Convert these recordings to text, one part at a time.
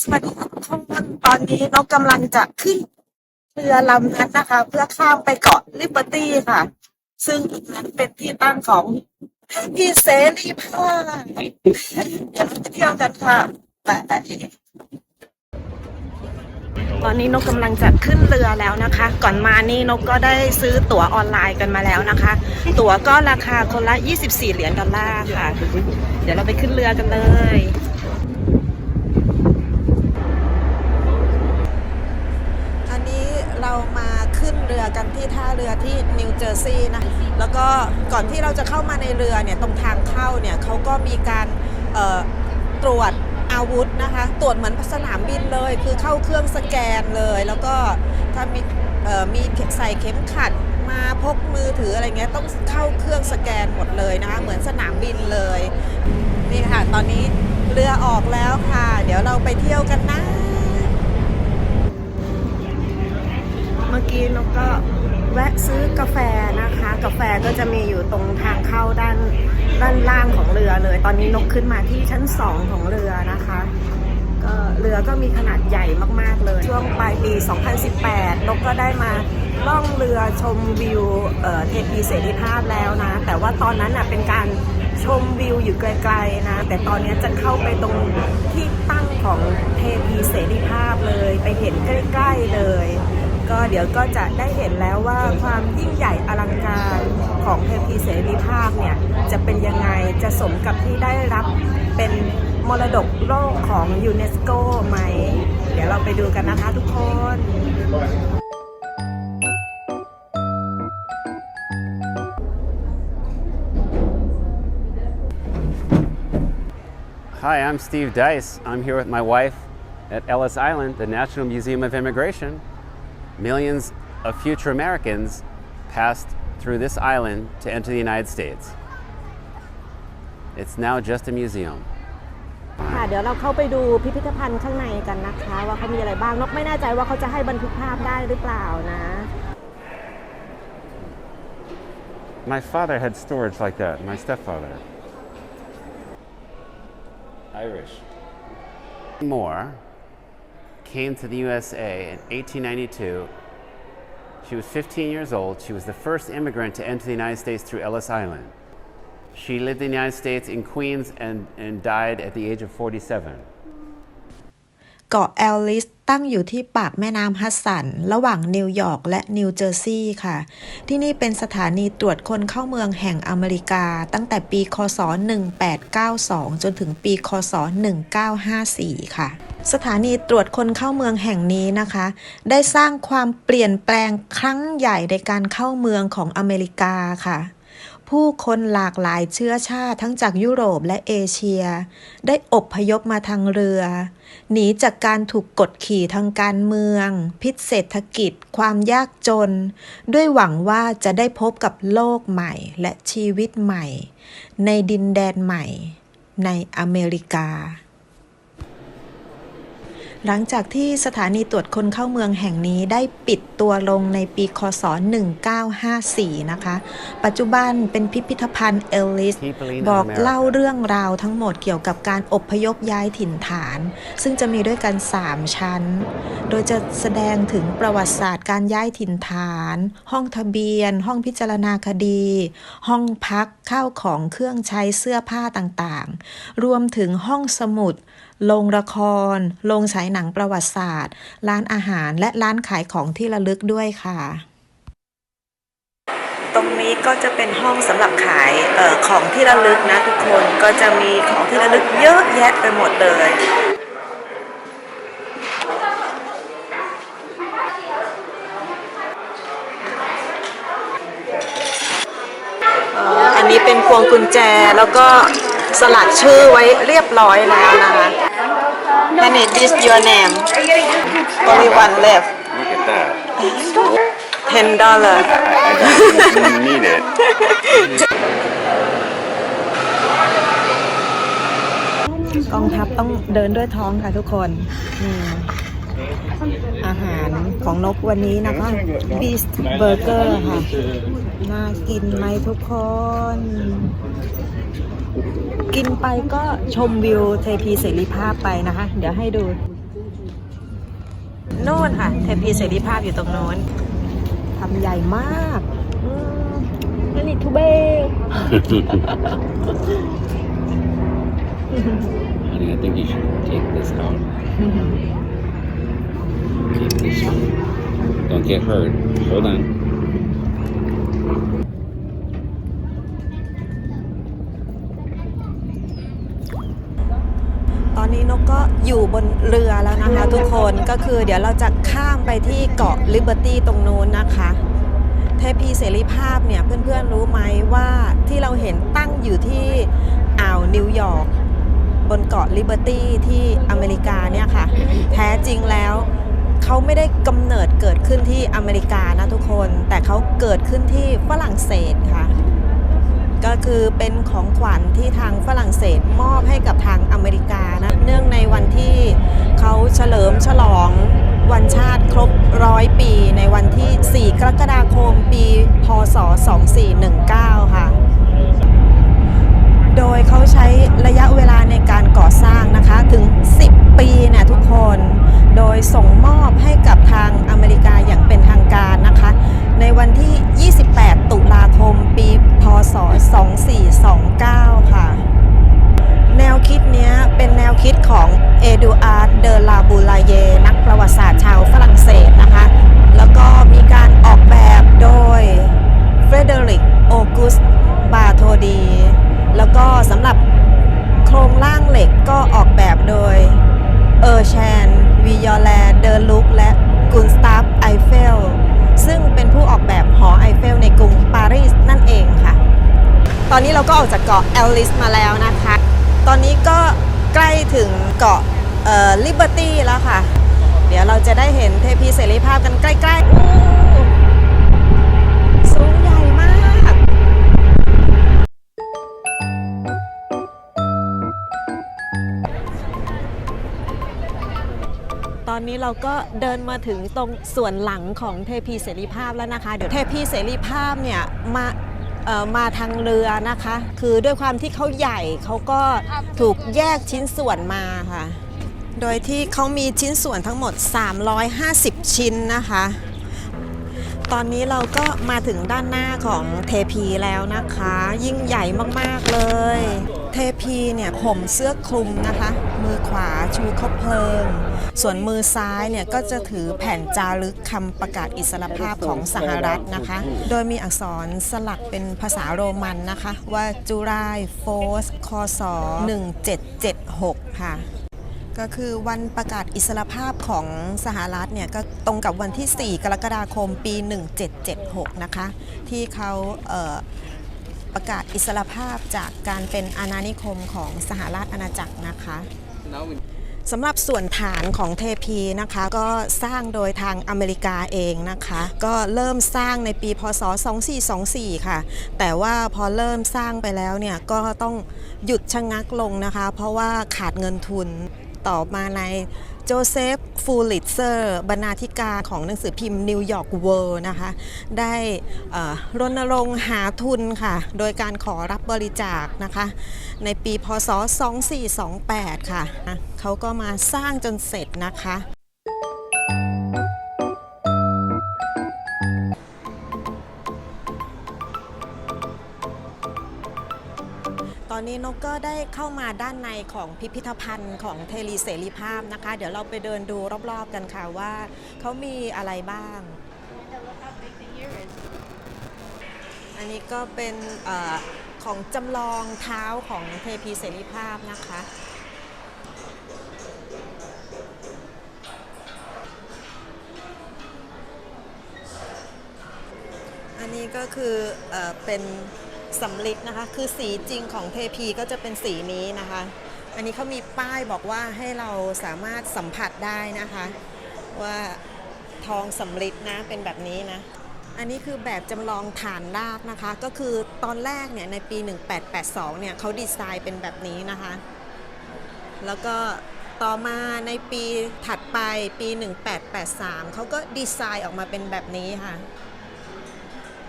สวัสดีค่ะทุกคนตอนนี้นกกำลังจะขึ้นเรือลำนั้นนะคะ เพื่อข้ามไปเกาะลิเบอร์ตี้ค่ะ ซึ่งนั้นเป็นที่ตั้งของพี่เสรีภาพเดี๋ยวเราไปเที่ยวกันค่ะตอนนี้นกกำลังจะขึ้นเรือแล้วนะคะ ก่อนมานี่นกก็ได้ซื้อตั๋วออนไลน์กันมาแล้วนะคะ ตั๋วก็ราคาคนละ 24 เหรียญดอลลาร์ค่ะ เดี๋ยวเราไปขึ้นเรือกันเลย อันนี้เรามาขึ้นเรือ กันที่ท่าเรือที่นิวเจอร์ซีย์นะ แล้วก็ก่อนที่เราจะเข้ามาในเรือเนี่ยตรงทางเข้าเนี่ยเขาก็มีการตรวจอาวุธนะคะ ตรวจเหมือนสนามบินเลย คือเข้าเครื่องสแกนเลย แล้วก็ถ้ามีเอ่อมีใส่เข็มขัดมาพกมือถืออะไรเงี้ยต้องเข้าเครื่องสแกนหมดเลยนะคะ เหมือนสนามบินเลย นี่ค่ะ ตอนนี้เรือออกแล้วค่ะ เดี๋ยวเราไปเที่ยวกันนะ เมื่อกี้นกก็ แวะซื้อกาแฟนะคะ กาแฟก็จะมีอยู่ตรงทางเข้าด้านด้านล่างของเรือเลย ตอนนี้นกขึ้นมาที่ชั้นสองของเรือนะคะก็เรือก็มีขนาดใหญ่มากๆเลย ช่วงปลายปี 2018 นกก็ได้มาล่องเรือชมวิวเทพีเสรีภาพแล้วนะ แต่ว่าตอนนั้นน่ะเป็นการชมวิวอยู่ไกลๆนะ แต่ตอนนี้จะเข้าไปตรงที่ตั้งของเทพีเสรีภาพเลย ไปเห็นใกล้ๆเลย ก็เดี๋ยวก็จะได้เห็นแล้วว่าความยิ่งใหญ่อลังการของเทพีเสรีภาพเนี่ยจะเป็นยังไงจะสมกับที่ได้รับเป็นมรดกโลกของยูเนสโกไหม เดี๋ยวเราไปดูกันนะคะทุกคน Hi, I'm Steve Dice. I'm here with my wife at Ellis Island, the National Museum of Immigration. Millions of future Americans passed through this island to enter the United States. It's now just a museum. ค่ะเดี๋ยวเราเข้าไปดูพิพิธภัณฑ์ข้างในกันนะคะ ว่าเขามีอะไรบ้างนกไม่แน่ใจว่าเขาจะให้บันทึกภาพได้หรือเปล่านะ My father had storage like that, my stepfather. Irish. Moore came to the USA in 1892. She was 15 years old. She was the first immigrant to enter the United States through Ellis Island. She lived in the United States in Queens and, and died at the age of 47. เกาะแอลลิสตั้งอยู่ที่ปากแม่น้ำฮัดสัน ระหว่างนิวยอร์กและนิวเจอร์ซีย์ค่ะ ที่นี่เป็นสถานีตรวจคนเข้าเมืองแห่งอเมริกา ตั้งแต่ปี คศ 1892 จนถึงปี คศ 1954 ค่ะ สถานีตรวจคนเข้าเมืองแห่งนี้นะคะ ได้สร้างความเปลี่ยนแปลงครั้งใหญ่ในการเข้าเมืองของอเมริกาค่ะ ผู้คนหลากหลายเชื้อชาติทั้งจากยุโรปและเอเชีย ได้อบพยพมาทางเรือ หนีจากการถูกกดขี่ทางการเมือง พิษเศรษฐกิจ ความยากจน ด้วยหวังว่าจะได้พบกับโลกใหม่และชีวิตใหม่ ในดินแดนใหม่ ในอเมริกา หลังจากที่สถานีตรวจคนเข้าเมืองแห่งนี้ได้ปิดตัวลงในปีคศ 1954 นะคะ ปัจจุบันเป็นพิพิธภัณฑ์เอลลิส People in บอก America เล่าเรื่องราวทั้งหมดเกี่ยวกับการอพยพย้ายถิ่นฐาน ซึ่งจะมีด้วยกัน 3 ชั้น โดยจะแสดงถึงประวัติศาสตร์การย้ายถิ่นฐาน ห้องทะเบียน ห้องพิจารณาคดี ห้องพักข้าวของเครื่องใช้เสื้อผ้าต่างๆ รวมถึงห้องสมุด โรงละคร โรงฉายหนังประวัติศาสตร์ ร้านอาหารและร้านขายของที่ระลึกด้วยค่ะ ตรงนี้ก็จะเป็นห้องสำหรับขายเออของที่ระลึกนะทุกคนก็จะมีของที่ระลึกเยอะแยะไปหมดเลยอันนี้เป็นพวงกุญแจแล้วก็สลักชื่อไว้เรียบร้อยแล้วนะคะ And it is your name only one left Look at that. ten dollar I don't need it. กองทัพต้องเดินด้วยท้องค่ะทุกคนอืมอาหารของนกวันนี้นะคะ Beast Burger ค่ะ น่ากินไหมทุกคน กินไปก็ชมวิวเทพีเสรีภาพไปนะคะ เดี๋ยวให้ดูโน่นค่ะ เทพีเสรีภาพอยู่ตรงโน้นทำใหญ่มากอืมอันนี้ทูเบ Honey, I think you should take this out. Keep this one. Don't get hurt. Hold on. อนนี้นกก็อยู่บนเรือแล้วนะคะ ทุกคนก็คือเดี๋ยวเราจะข้ามไปที่เกาะลิเบอร์ตี้ตรงนู้นนะคะเทพีเสรีภาพเนี่ยเพื่อนๆรู้ไหมว่าที่เราเห็นตั้งอยู่ที่อ่าวนิวยอร์กบนเกาะลิเบอร์ตี้ที่อเมริกาเนี่ยค่ะ แท้จริงแล้วเขาไม่ได้กำเนิดเกิดขึ้นที่อเมริกานะทุกคน แต่เขาเกิดขึ้นที่ฝรั่งเศสค่ะ ก็คือเป็นของขวัญที่ทางฝรั่งเศสมอบให้กับทางอเมริกานะ เนื่องในวันที่เขาเฉลิมฉลองวันชาติครบร้อยปีในวันที่ 4 กรกฎาคมปี พศ 2419 ค่ะ โดยเขาใช้ระยะเวลาในการก่อสร้างนะคะถึง 10 ปีเนี่ยทุกคน โดยส่งมอบให้กับทางอเมริกาอย่างเป็นทางการนะคะ ตอนนี้เราก็ออกจากเกาะแอลลิสมาแล้วนะคะ ตอนนี้ก็ใกล้ถึงเกาะเอ่อลิเบอร์ตี้แล้วค่ะ เดี๋ยวเราจะได้เห็นเทพีเสรีภาพกันใกล้ๆอู้สูงใหญ่มาก ตอนนี้เราก็เดินมาถึงตรงส่วนหลังของเทพีเสรีภาพแล้วนะคะ เดี๋ยวเทพีเสรีภาพเนี่ยมา มาทางเรือนะคะ คือด้วยความที่เขาใหญ่เขาก็ถูกแยกชิ้นส่วนมาค่ะ โดยที่เขามีชิ้นส่วนทั้งหมด 350 ชิ้นนะคะ ตอนนี้เราก็มาถึงด้านหน้าของเทพีแล้วนะคะ ยิ่งใหญ่มากๆเลย เทพีเนี่ยห่มเสื้อคลุมนะคะ มือขวาชูคบเพลิง ส่วนมือซ้ายเนี่ยก็จะถือแผ่นจารึกคำประกาศอิสรภาพของสหรัฐนะคะ โดยมีอักษรสลักเป็นภาษาโรมันนะคะ ว่าจุรโฟสคศ1776 ค่ะ ก็คือวันประกาศอิสรภาพของสหรัฐเนี่ยก็ตรงกับวันที่ 4 กรกฎาคมปี 1776 นะคะ ที่เขาเประกาศอิสรภาพจากการเป็นอาณานิคมของสหราชอาณาจักรนะคะสำหรับส่วนฐานของเทพีนะคะ ก็สร้างโดยทางอเมริกาเองนะคะ ก็เริ่มสร้างในปีพศ 2424 ค่ะ แต่ว่าพอเริ่มสร้างไปแล้วเนี่ยก็ต้องหยุดชะงักลงนะคะ เพราะว่าขาดเงินทุน ต่อมาในโจเซฟฟูลิตเซอร์บรรณาธิการของหนังสือพิมพ์นิวยอร์กเวิร์นะคะ ได้รณรงค์หาทุนค่ะ โดยการขอรับบริจาคนะคะ ในปีพศ 2428 ค่ะ เขาก็มาสร้างจนเสร็จนะคะ ตอนนี้นกก็ได้เข้ามาด้านในของพิพิธภัณฑ์ของเทลีเสรีภาพนะคะ เดี๋ยวเราไปเดินดูรอบๆกันค่ะว่าเขามีอะไรบ้าง อันนี้ก็เป็นอของจำลองเท้าของเทพีเสรีภาพนะคะอันนี้ก็คืออเป็น สำลิดนะคะ คือสีจริงของเทพีก็จะเป็นสีนี้นะคะ อันนี้เขามีป้ายบอกว่าให้เราสามารถสัมผัสได้นะคะ ว่าทองสำลิดนะเป็นแบบนี้นะ อันนี้คือแบบจำลองฐานรากนะคะ ก็คือตอนแรกเนี่ยในปี 1882 เนี่ยเขาดีไซน์เป็นแบบนี้นะคะ แล้วก็ต่อมาในปีถัดไปปี 1883 เขาก็ดีไซน์ออกมาเป็นแบบนี้ค่ะ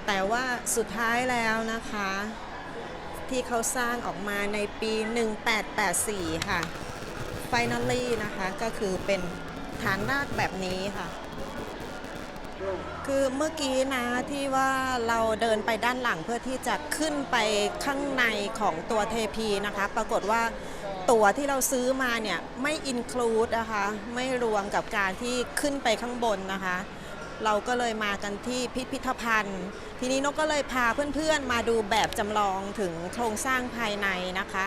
แต่ว่าสุดท้ายแล้วนะคะ ที่เขาสร้างออกมาในปี 1884 ค่ะ finally นะคะก็คือเป็นฐานนาคแบบนี้ค่ะ คือเมื่อกี้นะที่ว่าเราเดินไปด้านหลังเพื่อที่จะขึ้นไปข้างในของตัวเทพีนะคะ ปรากฏว่าตั๋วที่เราซื้อมาเนี่ย ไม่อินคลูดนะคะ ไม่รวมกับการที่ขึ้นไปข้างบนนะคะ เราก็เลยมากันที่พิพิธภัณฑ์ ทีนี้นกก็เลยพาเพื่อนๆมาดูแบบจำลองถึงโครงสร้างภายในนะคะ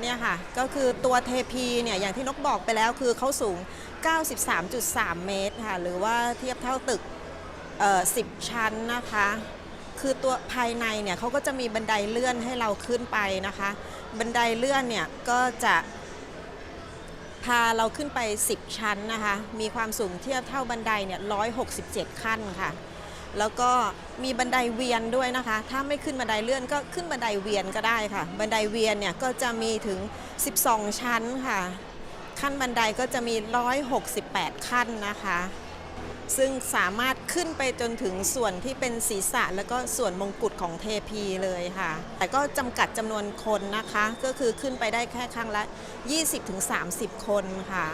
เนี่ยค่ะก็คือตัวเทพีเนี่ยอย่างที่นกบอกไปแล้วคือเขาสูง 93.3 เมตรค่ะหรือว่าเทียบเท่าตึกเอ่อ10 ชั้นนะคะ คือตัวภายในเนี่ยเขาก็จะมีบันไดเลื่อนให้เราขึ้นไปนะคะ บันไดเลื่อนเนี่ยก็จะ พาเราขึ้นไป 10 ชั้นนะคะ มีความสูงเทียบเท่าบันไดเนี่ย 167 ขั้นค่ะ แล้วก็มีบันไดเวียนด้วยนะคะ ถ้าไม่ขึ้นบันไดเลื่อนก็ขึ้นบันไดเวียนก็ได้ค่ะ บันไดเวียนเนี่ยก็จะมีถึง 12 ชั้นค่ะ ขั้นบันไดก็จะมี 168 ขั้นนะคะ ซึ่งสามารถขึ้นไปจนถึงส่วนที่เป็นศีรษะ แล้วก็ส่วนมงกุฎของเทพีเลยค่ะ แต่ก็จำกัดจำนวนคนนะคะ ก็คือขึ้นไปได้แค่ครั้งละ 20-30 คนค่ะ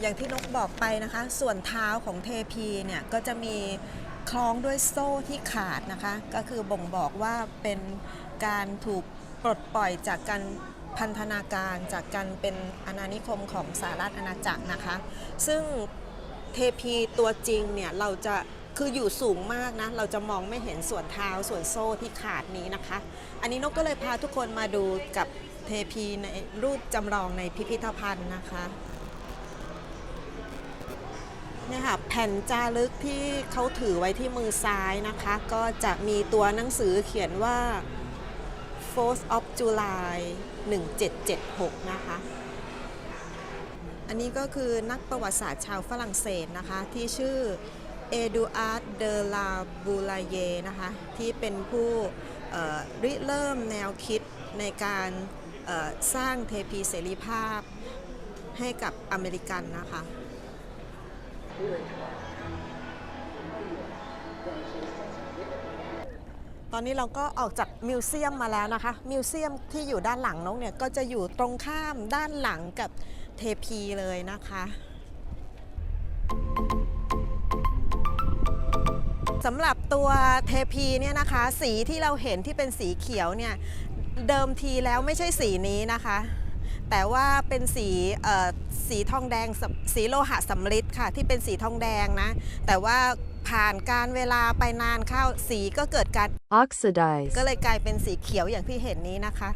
อย่างที่นกบอกไปนะคะ ส่วนเท้าของเทพีเนี่ยก็จะมีคล้องด้วยโซ่ที่ขาดนะคะ ก็คือบ่งบอกว่าเป็นการถูกปลดปล่อยจากการพันธนาการจากการเป็นอาณานิคมของสหรัฐอาณาจักรนะคะ ซึ่ง เทพีตัวจริงเนี่ยเราจะคืออยู่สูงมากนะ เราจะมองไม่เห็นส่วนเท้าส่วนโซ่ที่ขาดนี้นะคะ อันนี้นกก็เลยพาทุกคนมาดูกับเทพีในรูปจำลองในพิพิธภัณฑ์นะคะเนี่ยค่ะแผ่นจารึกที่เขาถือไว้ที่มือซ้ายนะคะ ก็จะมีตัวหนังสือเขียนว่า 4th of July 1776 นะคะ อันนี้ก็คือนักประวัติศาสตร์ชาวฝรั่งเศสนะคะ ที่ชื่อเอดูอาร์ดเดลาบูลาเยนะคะ ที่เป็นผู้เริเริ่มแนวคิดในการสร้างเทพีเสรีภาพให้กับอเมริกันนะคะตอนนี้เราก็ออกจากมิวเซียมมาแล้วนะคะ มิวเซียมที่อยู่ด้านหลังนกเนี่ยก็จะอยู่ตรงข้ามด้านหลังกับ เทพีเลยนะคะสำหรับตัวเทพีเนี่ยนะคะ สีที่เราเห็นที่เป็นสีเขียวเนี่ยเดิมทีแล้วไม่ใช่สีนี้นะคะ แต่ว่าเป็นสีเอ่อสีทองแดงสสีโลหะสำริดค่ะ ที่เป็นสีทองแดงนะ แต่ว่าผ่านการเวลาไปนานเข้าสีก็เกิดการ oxidize, ก็เลยกลายเป็นสีเขียวอย่างที่เห็นนี้นะคะ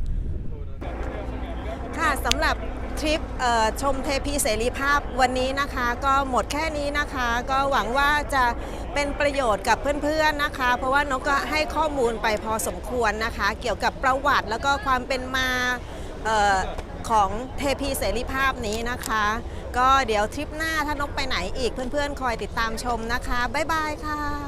ค่ะสำหรับ ทริปชมเทพีเสรีภาพวันนี้นะคะ ก็หมดแค่นี้นะคะ ก็หวังว่าจะเป็นประโยชน์กับเพื่อนๆนะคะ เพราะว่านกก็ให้ข้อมูลไปพอสมควรนะคะ เกี่ยวกับประวัติแล้วก็ความเป็นมาออของเทพีเสรีภาพนี้นะคะ ก็เดี๋ยวทริปหน้าถ้านกไปไหนอีกเพื่อนๆ คอยติดตามชมนะคะ บ๊ายบายค่ะ